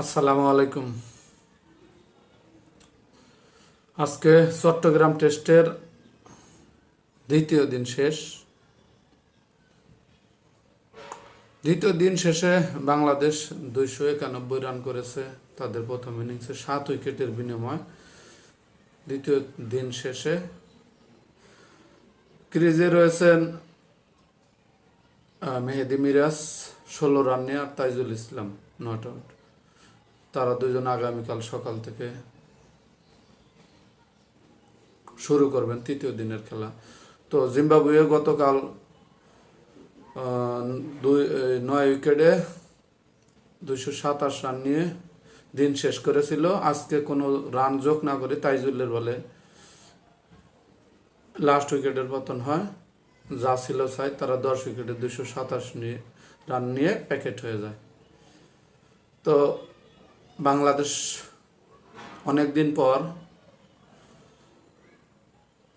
আসসালামু আলাইকুম। আজকে চট্টগ্রাম টেস্টের দ্বিতীয় দিন শেষ। দ্বিতীয় দিন শেষে বাংলাদেশ দুইশো একানব্বই রান করেছে, তাদের প্রথম ইনিংসে সাত উইকেটের বিনিময়। দ্বিতীয় দিন শেষে ক্রিজে রয়েছেন মেহেদি মিরাজ, ষোলো রান নিয়ে আর তাইজুল ইসলাম নট আউট। তারা দুজন আগামীকাল সকাল থেকে শুরু করবেন তৃতীয় দিনের খেলা। তো জিম্বাবুয়ে গতকাল দুই নয় উইকেটে দুইশো সাতাশ রান নিয়ে দিন শেষ করেছিল। আজকে কোনো রান যোগ না করে তাইজুলের বলে লাস্ট উইকেটের পতন হয়। যা ছিল চাই তারা দশ উইকেটে দুইশো সাতাশ নিয়ে রান নিয়ে প্যাকেট হয়ে যায়। তো বাংলাদেশ অনেক দিন পর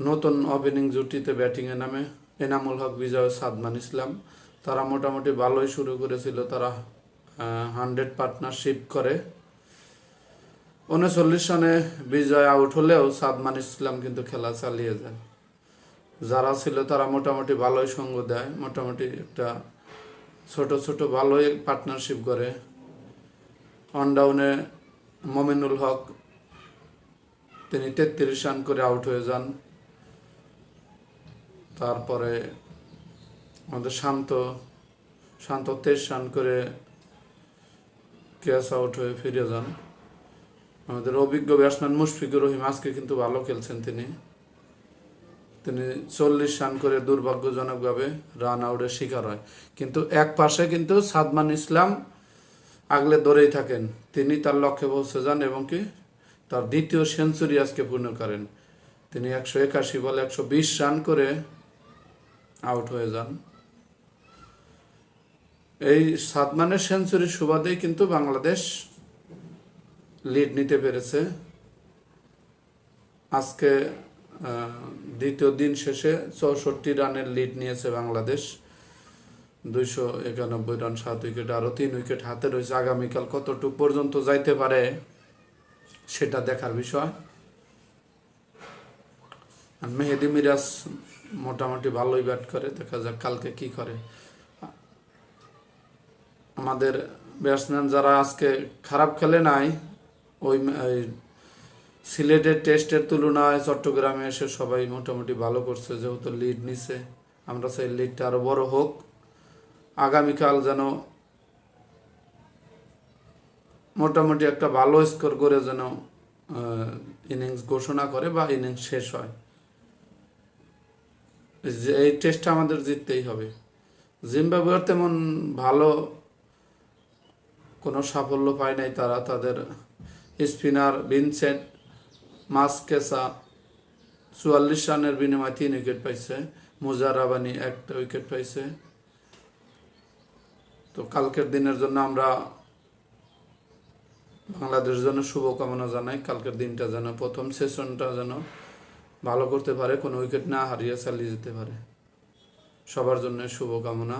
নতুন ওপেনিং জুটিতে ব্যাটিংয়ে নামে এনামুল হক, বিজয়, সাদমান ইসলাম। তারা মোটামুটি ভালোই শুরু করেছিল। তারা হান্ড্রেড পার্টনারশিপ করে। উনচল্লিশ রানে বিজয় আউট হলেও সাদমান ইসলাম কিন্তু খেলা চালিয়ে যায়। যারা ছিল তারা মোটামুটি ভালোই সঙ্গ দেয়। মোটামুটি একটা ছোট ছোট ভালোই পার্টনারশিপ করে। অন ডাউনে মমিনুল হক, তিনি তেত্রিশ রান করে আউট হয়ে যান। তারপরে আমাদের শান্ত শান্ত তেইশ রান করে ক্যাচ আউট হয়ে ফিরে যান। আমাদের অভিজ্ঞ ব্যাটসম্যান মুশফিকুর রহিম আজকে কিন্তু ভালো খেলছেন তিনি। তিনি চল্লিশ রান করে দুর্ভাগ্যজনকভাবে রান আউটের শিকার হয়। কিন্তু এক পাশে কিন্তু সাদমান ইসলাম আগলে ধরেই থাকেন। তিনি তার লক্ষ্যে পৌঁছে যান এবং কি তার দ্বিতীয় সেঞ্চুরি আজকে পূর্ণ করেন। তিনি একশো একাশি বলে একশো বিশ রান করে আউট হয়ে যান। এই সাদমানের সেঞ্চুরির সুবাদেই কিন্তু বাংলাদেশ লিড নিতে পেরেছে। আজকে দ্বিতীয় দিন শেষে চৌষট্টি রানের লিড নিয়েছে বাংলাদেশ। দুইশো একানব্বই রান, সাত উইকেট আরও তিন উইকেট হাতে রয়েছে। আগামীকাল কতটুকু পর্যন্ত যাইতে পারে সেটা দেখার বিষয়। আর মেহেদি মিরাজ মোটামুটি ভালোই ব্যাট করে, দেখা যাক কালকে কি করে। আমাদের ব্যাটসম্যান যারা আজকে খারাপ খেলে নাই, ওই সিলেটের টেস্টের তুলনায় চট্টগ্রামে এসে সবাই মোটামুটি ভালো করছে, যেহেতু লিড নিছে। আমরা সেই লিডটা আরও বড় হোক। আগামীকাল যেন মোটামুটি একটা ভালো স্কোর করে যেন ইনিংস ঘোষণা করে বা ইনিংস শেষ হয়। যে এই টেস্টটা আমাদের জিততেই হবে। জিম্বাবুয়ের তেমন ভালো কোনো সাফল্য পায় নাই তারা। তাদের স্পিনার ভিনসেন্ট মাসকেসা চুয়াল্লিশ রানের বিনিময়ে তিন উইকেট পাইছে। মুজারাবানি একটা উইকেট পাইছে। তো কালকের দিনের জন্য আমরা বাংলাদেশের জন্য শুভকামনা জানাই। কালকের দিনটা যেন প্রথম সেশনটা যেন ভালো করতে পারে, কোনো উইকেট না হারিয়ে চালিয়ে যেতে পারে। সবার জন্য শুভকামনা।